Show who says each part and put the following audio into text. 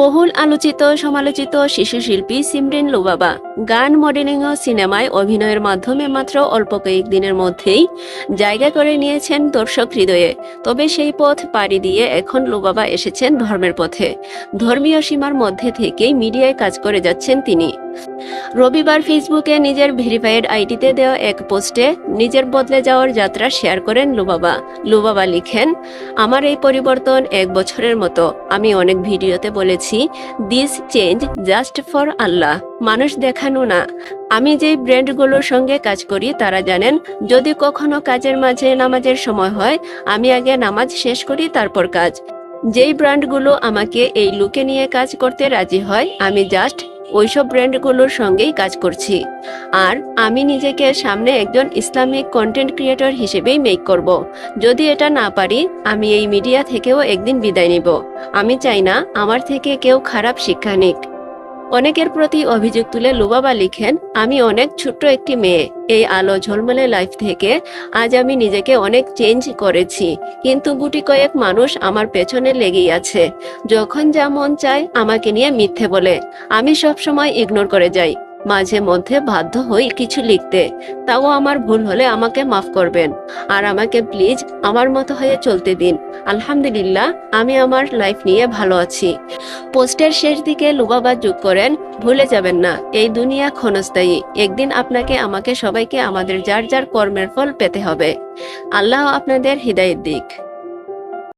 Speaker 1: বহুল আলোচিত, সমালোচিত শিশু শিল্পী সিমরিন লুবাবা। গান মডেলিং ও সিনেমায় অভিনয়ের মাধ্যমে মাত্র অল্প কয়েক দিনের মধ্যেই জায়গা করে নিয়েছেন দর্শক হৃদয়ে। তবে সেই পথ পাড়ি দিয়ে এখন লুবাবা এসেছেন ধর্মের পথে। ধর্মীয় সীমার মধ্যে থেকেই মিডিয়ায় কাজ করে যাচ্ছেন তিনি। রবিবার ফেসবুকে নিজের ভেরিফাইড আইডিতে দেওয়া এক পোস্টে নিজের বদলে যাওয়ার যাত্রা শেয়ার করেন লুবাবা। লুবাবা লিখেন, আমার এই পরিবর্তন এক বছরের মতো। আমি অনেক ভিডিওতে বলেছি দিস চেঞ্জ জাস্ট ফর আল্লাহ, মানুষ দেখানো না। আমি যে ব্র্যান্ডগুলোর সঙ্গে কাজ করি, তারা জানেন, যদি কখনো কাজের মাঝে নামাজের সময় হয়, আমি আগে নামাজ শেষ করি, তারপর কাজ। যেই ব্র্যান্ডগুলো আমাকে এই লুকে নিয়ে কাজ করতে রাজি হয়, আমি জাস্ট ওইসব ব্র্যান্ডগুলোর সঙ্গেই কাজ করছি। আর আমি নিজেকে সামনে একজন ইসলামিক কন্টেন্ট ক্রিয়েটর হিসেবেই মেক করব। যদি এটা না পারি, আমি এই মিডিয়া থেকেও একদিন বিদায় নিব। আমি চাই না আমার থেকে কেউ খারাপ শিক্ষা নিক। অনেকের প্রতি অভিযোগ তুলে লুবাবা লিখেন, আমি অনেক ছোট্ট একটি মেয়ে। এই আলো ঝলমলে লাইফ থেকে আজ আমি নিজেকে অনেক চেঞ্জ করেছি। কিন্তু গুটি কয়েক মানুষ আমার পেছনে লেগেই আছে। যখন যা মন চায় আমাকে নিয়ে মিথ্যে বলে। আমি সবসময় ইগনোর করে যাই। মাঝে মধ্যে বাধ্য হই কিছু লিখতে। তাও আমার ভুল হলে আমাকে মাফ করবেন। আর আমাকে প্লিজ আমার মতো হয়ে চলতে দিন। আলহামদুলিল্লাহ, আমি আমার লাইফ নিয়ে ভালো আছি। পোস্টের শেষ দিকে লুবাবা যোগ করেন, ভুলে যাবেন না, এই দুনিয়া ক্ষণস্থায়ী। একদিন আপনাকে, আমাকে সবাইকে আমাদের যার যার কর্মের ফল পেতে হবে। আল্লাহ আপনাদের হৃদায়ত দিক।